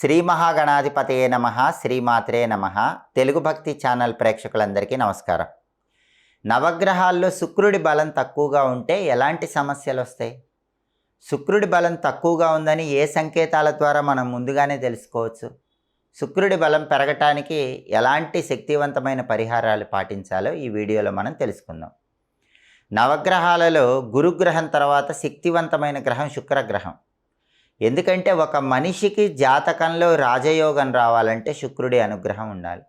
శ్రీ మహాగణాధిపతయే నమ శ్రీమాత్రే నమ. తెలుగు భక్తి ఛానల్ ప్రేక్షకులందరికీ నమస్కారం. నవగ్రహాల్లో శుక్రుడి బలం తక్కువగా ఉంటే ఎలాంటి సమస్యలు వస్తాయి? శుక్రుడి బలం తక్కువగా ఉందని ఏ సంకేతాల ద్వారా మనం ముందుగానే తెలుసుకోవచ్చు? శుక్రుడి బలం పెరగటానికి ఎలాంటి శక్తివంతమైన పరిహారాలు పాటించాలో ఈ వీడియోలో మనం తెలుసుకుందాం. నవగ్రహాలలో గురుగ్రహం తర్వాత శక్తివంతమైన గ్రహం శుక్రగ్రహం. ఎందుకంటే ఒక మనిషికి జాతకంలో రాజయోగం రావాలంటే శుక్రుడి అనుగ్రహం ఉండాలి.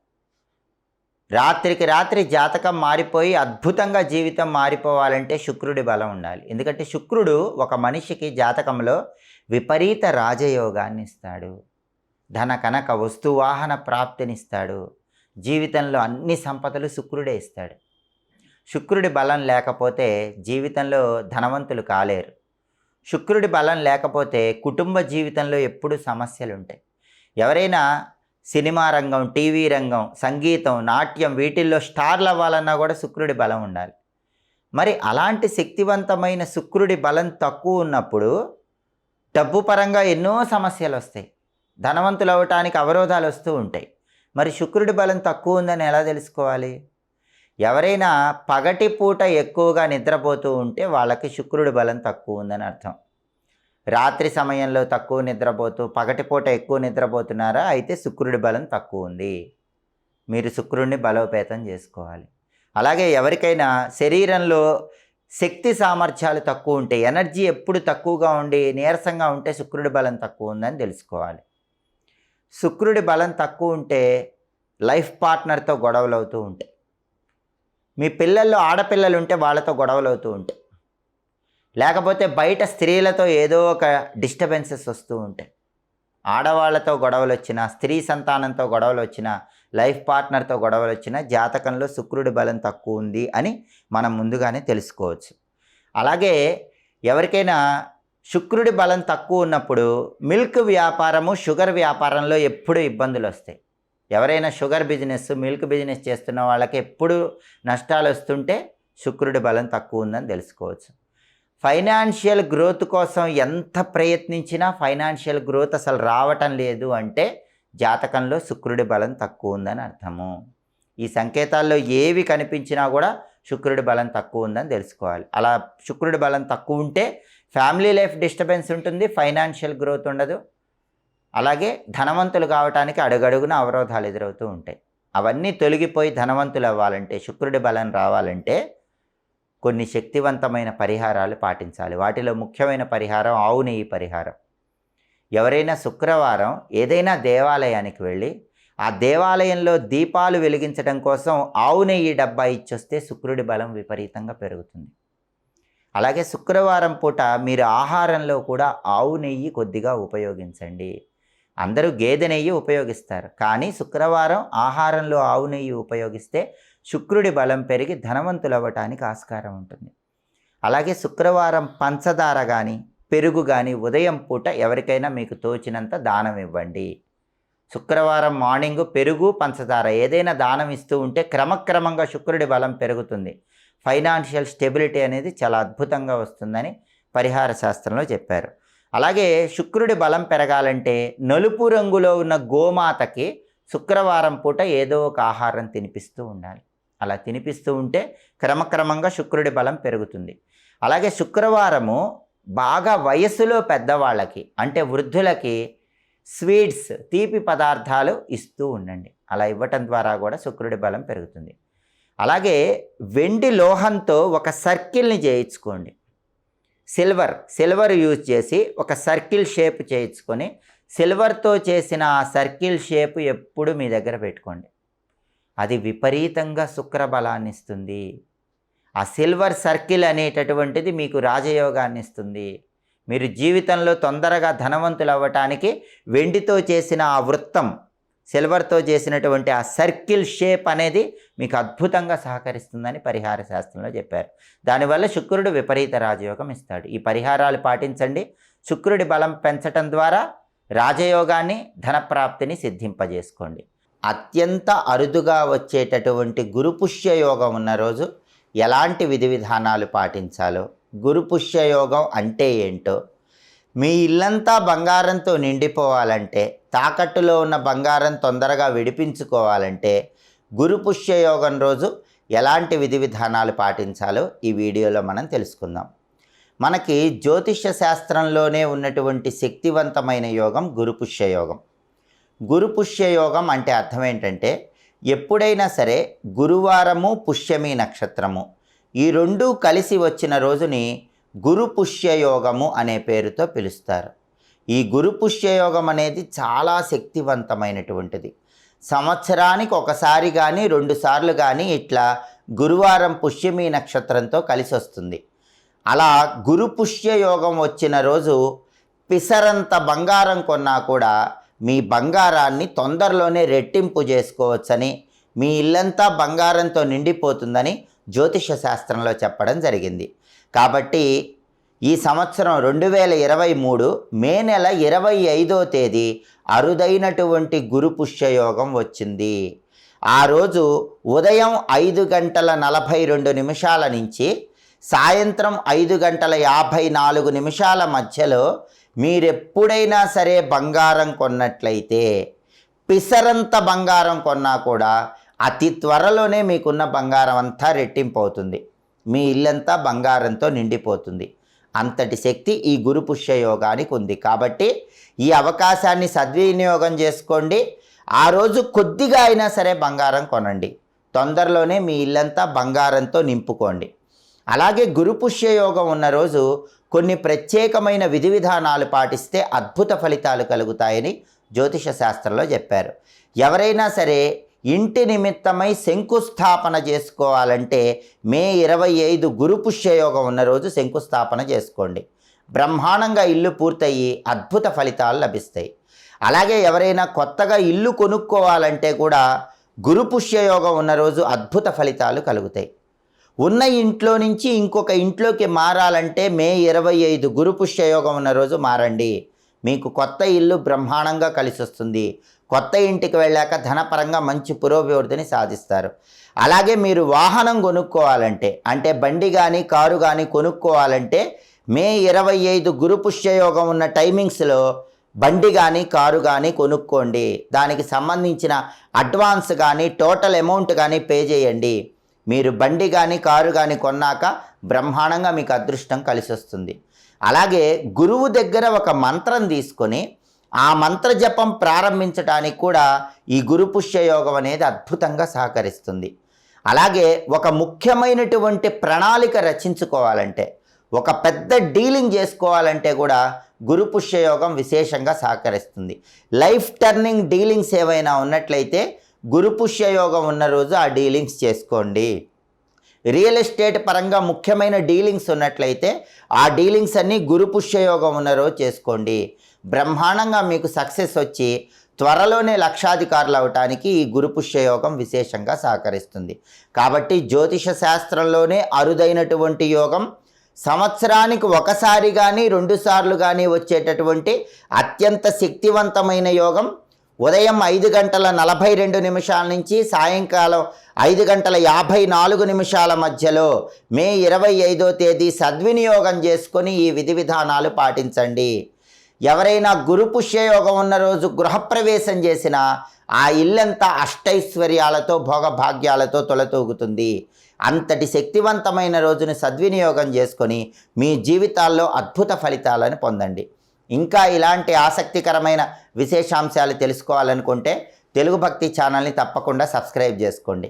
రాత్రికి రాత్రి జాతకం మారిపోయి అద్భుతంగా జీవితం మారిపోవాలంటే శుక్రుడి బలం ఉండాలి. ఎందుకంటే శుక్రుడు ఒక మనిషికి జాతకంలో విపరీత రాజయోగాన్ని ఇస్తాడు. ధన కనక వస్తువాహన ప్రాప్తినిస్తాడు. జీవితంలో అన్ని సంపదలు శుక్రుడే ఇస్తాడు. శుక్రుడి బలం లేకపోతే జీవితంలో ధనవంతులు కాలేరు. శుక్రుడి బలం లేకపోతే కుటుంబ జీవితంలో ఎప్పుడు సమస్యలు ఉంటాయి ఎవరైనా సినిమా రంగం టీవీ రంగం సంగీతం నాట్యం వీటిల్లో స్టార్లు అవ్వాలన్నా కూడా శుక్రుడి బలం ఉండాలి. మరి అలాంటి శక్తివంతమైన శుక్రుడి బలం తక్కువ ఉన్నప్పుడు డబ్బు పరంగా ఎన్నో సమస్యలు వస్తాయి ధనవంతులు అవ్వటానికి అవరోధాలు వస్తూ ఉంటాయి. మరి శుక్రుడి బలం తక్కువ ఉందని ఎలా తెలుసుకోవాలి? ఎవరైనా పగటి పూట ఎక్కువగా నిద్రపోతూ ఉంటే వాళ్ళకి శుక్రుడి బలం తక్కువ ఉందని అర్థం. రాత్రి సమయంలో తక్కువ నిద్రపోతూ పగటిపూట ఎక్కువ నిద్రపోతున్నారా? అయితే శుక్రుడి బలం తక్కువ ఉంది. మీరు శుక్రుడిని బలోపేతం చేసుకోవాలి. అలాగే ఎవరికైనా శరీరంలో శక్తి సామర్థ్యాలు తక్కువ ఉంటే ఎనర్జీ ఎప్పుడు తక్కువగా ఉండి నీరసంగా ఉంటే శుక్రుడి బలం తక్కువ ఉందని తెలుసుకోవాలి. శుక్రుడి బలం తక్కువ ఉంటే లైఫ్ పార్ట్నర్తో గొడవలు అవుతూ ఉంటాయి. మీ పిల్లల్లో ఆడపిల్లలు ఉంటే వాళ్ళతో గొడవలు అవుతూ ఉంటాయి. లేకపోతే బయట స్త్రీలతో ఏదో ఒక డిస్టర్బెన్సెస్ వస్తూ ఉంటాయి. ఆడవాళ్ళతో గొడవలు వచ్చినా స్త్రీ సంతానంతో గొడవలు వచ్చినా లైఫ్ పార్ట్నర్తో గొడవలు వచ్చినా జాతకంలో శుక్రుడి బలం తక్కువ ఉంది అని మనం ముందుగానే తెలుసుకోవచ్చు. అలాగే ఎవరికైనా శుక్రుడి బలం తక్కువ ఉన్నప్పుడు మిల్క్ వ్యాపారము షుగర్ వ్యాపారంలో ఎప్పుడూ ఇబ్బందులు వస్తాయి ఎవరైనా షుగర్ బిజినెస్ మిల్క్ బిజినెస్ చేస్తున్న వాళ్ళకి ఎప్పుడు నష్టాలు వస్తుంటే శుక్రుడి బలం తక్కువ ఉందని తెలుసుకోవచ్చు. ఫైనాన్షియల్ గ్రోత్ కోసం ఎంత ప్రయత్నించినా ఫైనాన్షియల్ గ్రోత్ అసలు రావటం లేదు అంటే జాతకంలో శుక్రుడి బలం తక్కువ ఉందని అర్థము. ఈ సంకేతాల్లో ఏవి కనిపించినా కూడా శుక్రుడి బలం తక్కువ ఉందని తెలుసుకోవాలి. అలా శుక్రుడి బలం తక్కువ ఉంటే ఫ్యామిలీ లైఫ్ డిస్టర్బెన్స్ ఉంటుంది ఫైనాన్షియల్ గ్రోత్ ఉండదు. అలాగే ధనవంతులు కావటానికి అడుగడుగున అవరోధాలు ఎదురవుతూ ఉంటాయి. అవన్నీ తొలగిపోయి ధనవంతులు అవ్వాలంటే శుక్రుడి బలం రావాలంటే కొన్ని శక్తివంతమైన పరిహారాలు పాటించాలి. వాటిలో ముఖ్యమైన పరిహారం ఆవు నెయ్యి పరిహారం. ఎవరైనా శుక్రవారం ఏదైనా దేవాలయానికి వెళ్ళి ఆ దేవాలయంలో దీపాలు వెలిగించడం కోసం ఆవు నెయ్యి డబ్బా ఇచ్చొస్తే శుక్రుడి బలం విపరీతంగా పెరుగుతుంది. అలాగే శుక్రవారం పూట మీరు ఆహారంలో కూడా ఆవు నెయ్యి కొద్దిగా ఉపయోగించండి. అందరూ గేదె నెయ్యి ఉపయోగిస్తారు. కానీ శుక్రవారం ఆహారంలో ఆవు నెయ్యి ఉపయోగిస్తే శుక్రుడి బలం పెరిగి ధనవంతులు అవ్వటానికి ఆస్కారం ఉంటుంది. అలాగే శుక్రవారం పంచదార కానీ పెరుగు కానీ ఉదయం పూట ఎవరికైనా మీకు తోచినంత దానం ఇవ్వండి. శుక్రవారం మార్నింగ్ పెరుగు పంచదార ఏదైనా దానం ఇస్తూ ఉంటే క్రమక్రమంగా శుక్రుడి బలం పెరుగుతుంది. ఫైనాన్షియల్ స్టెబిలిటీ అనేది చాలా అద్భుతంగా వస్తుందని పరిహార శాస్త్రంలో చెప్పారు. అలాగే శుక్రుడి బలం పెరగాలంటే నలుపు రంగులో ఉన్న గోమాతకి శుక్రవారం పూట ఏదో ఒక ఆహారం తినిపిస్తూ ఉండాలి. అలా తినిపిస్తూ ఉంటే క్రమక్రమంగా శుక్రుడి బలం పెరుగుతుంది. అలాగే శుక్రవారము బాగా వయస్సులో పెద్దవాళ్ళకి అంటే వృద్ధులకి స్వీట్స్ తీపి పదార్థాలు ఇస్తూ ఉండండి. అలా ఇవ్వటం ద్వారా కూడా శుక్రుడి బలం పెరుగుతుంది. అలాగే వెండి లోహంతో ఒక సర్కిల్ని చేయించుకోండి. సిల్వర్ సిల్వర్ యూజ్ చేసి ఒక సర్కిల్ షేప్ చేయించుకొని సిల్వర్తో చేసిన ఆ సర్కిల్ షేప్ ఎప్పుడు మీ దగ్గర పెట్టుకోండి. అది విపరీతంగా శుక్రబలాన్ని ఇస్తుంది. ఆ సిల్వర్ సర్కిల్ అనేటటువంటిది మీకు రాజయోగాన్ని ఇస్తుంది. మీరు జీవితంలో తొందరగా ధనవంతులు అవ్వటానికి వెండితో చేసిన ఆ వృత్తం సిల్వర్తో చేసినటువంటి ఆ సర్కిల్ షేప్ అనేది మీకు అద్భుతంగా సహకరిస్తుందని పరిహార శాస్త్రంలో చెప్పారు. దానివల్ల శుక్రుడు విపరీత రాజయోగం ఇస్తాడు. ఈ పరిహారాలు పాటించండి. శుక్రుడి బలం పెంచటం ద్వారా రాజయోగాన్ని ధనప్రాప్తిని సిద్ధింపజేసుకోండి. అత్యంత అరుదుగా వచ్చేటటువంటి గురుపుష్య యోగం ఉన్న రోజు ఎలాంటి విధి విధానాలు పాటించాలో గురుపుష్య యోగం అంటే ఏంటో మీ ఇల్లంతా బంగారంతో నిండిపోవాలంటే తాకట్టులో ఉన్న బంగారం తొందరగా విడిపించుకోవాలంటే గురు పుష్యయోగం రోజు ఎలాంటి విధి విధానాలు పాటించాలో ఈ వీడియోలో మనం తెలుసుకుందాం. మనకి జ్యోతిష్య శాస్త్రంలోనే ఉన్నటువంటి శక్తివంతమైన యోగం గురు పుష్యయోగం. గురు పుష్యయోగం అంటే అర్థం ఏంటంటే ఎప్పుడైనా సరే గురువారము పుష్యమి నక్షత్రము. ఈ రెండూ కలిసి వచ్చిన రోజుని గురు పుష్యయోగము అనే పేరుతో పిలుస్తారు. ఈ గురు పుష్యయోగం అనేది చాలా శక్తివంతమైనటువంటిది. సంవత్సరానికి ఒకసారి కానీ రెండుసార్లు కానీ ఇట్లా గురువారం పుష్యమి నక్షత్రంతో కలిసి వస్తుంది అలా గురు పుష్యయోగం వచ్చిన రోజు పిసరంత బంగారం కొన్నా కూడా మీ బంగారాన్ని తొందరలోనే రెట్టింపు చేసుకోవచ్చని మీ ఇల్లంతా బంగారంతో నిండిపోతుందని జ్యోతిష శాస్త్రంలో చెప్పడం జరిగింది. కాబట్టి ఈ సంవత్సరం రెండు వేల ఇరవై మూడు మే నెల ఇరవై ఐదో తేదీ అరుదైనటువంటి గురు పుష్యయోగం వచ్చింది. ఆ రోజు ఉదయం ఐదు గంటల నలభై రెండు నిమిషాల నుంచి సాయంత్రం ఐదు గంటల యాభై నాలుగు నిమిషాల మధ్యలో మీరెప్పుడైనా సరే బంగారం కొన్నట్లయితే పిసరంత బంగారం కొన్నా కూడా అతి త్వరలోనే మీకున్న బంగారం అంతా రెట్టింపు అవుతుంది. మీ ఇల్లంతా బంగారంతో నిండిపోతుంది. అంతటి శక్తి ఈ గురు పుష్య యోగానికి ఉంది. కాబట్టి ఈ అవకాశాన్ని సద్వినియోగం చేసుకోండి. ఆ రోజు కొద్దిగా అయినా సరే బంగారం కొనండి. తొందరలోనే మీ ఇల్లంతా బంగారంతో నింపుకోండి. అలాగే గురు పుష్యయోగం ఉన్న రోజు కొన్ని ప్రత్యేకమైన విధి విధానాలు పాటిస్తే అద్భుత ఫలితాలు కలుగుతాయని జ్యోతిష శాస్త్రంలో చెప్పారు. ఎవరైనా సరే ఇంటి నిమిత్తమై శంకుస్థాపన చేసుకోవాలంటే మే ఇరవై ఐదు గురు పుష్యయోగం ఉన్న రోజు శంకుస్థాపన చేసుకోండి. బ్రహ్మాండంగా ఇల్లు పూర్తయి అద్భుత ఫలితాలు లభిస్తాయి. అలాగే ఎవరైనా కొత్తగా ఇల్లు కొనుక్కోవాలంటే కూడా గురుపుష్యయోగం ఉన్న రోజు అద్భుత ఫలితాలు కలుగుతాయి. ఉన్న ఇంట్లో నుంచి ఇంకొక ఇంట్లోకి మారాలంటే మే ఇరవై ఐదు గురు పుష్యయోగం ఉన్న రోజు మారండి. మీకు కొత్త ఇల్లు బ్రహ్మాండంగా కలిసి వస్తుంది కొత్త ఇంటికి వెళ్ళాక ధనపరంగా మంచి పురోభివృద్ధిని సాధిస్తారు. అలాగే మీరు వాహనం కొనుక్కోవాలంటే అంటే బండి కానీ కారు కానీ కొనుక్కోవాలంటే మే ఇరవై ఐదు గురు పుష్యయోగం ఉన్న టైమింగ్స్లో బండి కానీ కారు కానీ కొనుక్కోండి. దానికి సంబంధించిన అడ్వాన్స్ కానీ టోటల్ అమౌంట్ కానీ పే చేయండి. మీరు బండి కానీ కారు కానీ కొన్నాక బ్రహ్మాండంగా మీకు అదృష్టం కలిసి వస్తుంది అలాగే గురువు దగ్గర ఒక మంత్రం తీసుకొని ఆ మంత్ర జపం ప్రారంభించడానికి కూడా ఈ గురు పుష్య యోగం అనేది అద్భుతంగా సహకరిస్తుంది. అలాగే ఒక ముఖ్యమైనటువంటి ప్రణాళిక రచించుకోవాలంటే ఒక పెద్ద డీలింగ్ చేసుకోవాలంటే కూడా గురు పుష్య యోగం విశేషంగా సహకరిస్తుంది. లైఫ్ టర్నింగ్ డీలింగ్స్ ఏవైనా ఉన్నట్లయితే గురు పుష్య యోగం ఉన్న రోజు ఆ డీలింగ్స్ చేసుకోండి. రియల్ ఎస్టేట్ పరంగా ముఖ్యమైన డీలింగ్స్ ఉన్నట్లయితే ఆ డీలింగ్స్ అన్నీ గురు పుష్య యోగం ఉన్న రోజు చేసుకోండి. బ్రహ్మాండంగా మీకు సక్సెస్ వచ్చి త్వరలోనే లక్షాధికారులు అవటానికి ఈ గురు విశేషంగా సహకరిస్తుంది. కాబట్టి జ్యోతిష శాస్త్రంలోనే అరుదైనటువంటి యోగం సంవత్సరానికి ఒకసారి కానీ రెండుసార్లు కానీ వచ్చేటటువంటి అత్యంత శక్తివంతమైన యోగం. ఉదయం ఐదు గంటల నలభై రెండు నిమిషాల నుంచి సాయంకాలం ఐదు గంటల యాభై నాలుగు నిమిషాల మధ్యలో మే ఇరవై ఐదో తేదీ సద్వినియోగం చేసుకొని ఈ విధి విధానాలు పాటించండి. ఎవరైనా గురు పుష్యయోగం ఉన్న రోజు గృహప్రవేశం చేసినా ఆ ఇల్లంతా అష్టైశ్వర్యాలతో భోగభాగ్యాలతో తొలతూగుతుంది. అంతటి శక్తివంతమైన రోజుని సద్వినియోగం చేసుకొని మీ జీవితాల్లో అద్భుత ఫలితాలను పొందండి. ఇంకా ఇలాంటి ఆసక్తికరమైన విశేషాంశాలు తెలుసుకోవాలనుకుంటే తెలుగు భక్తి ఛానల్ని తప్పకుండా సబ్స్క్రైబ్ చేసుకోండి.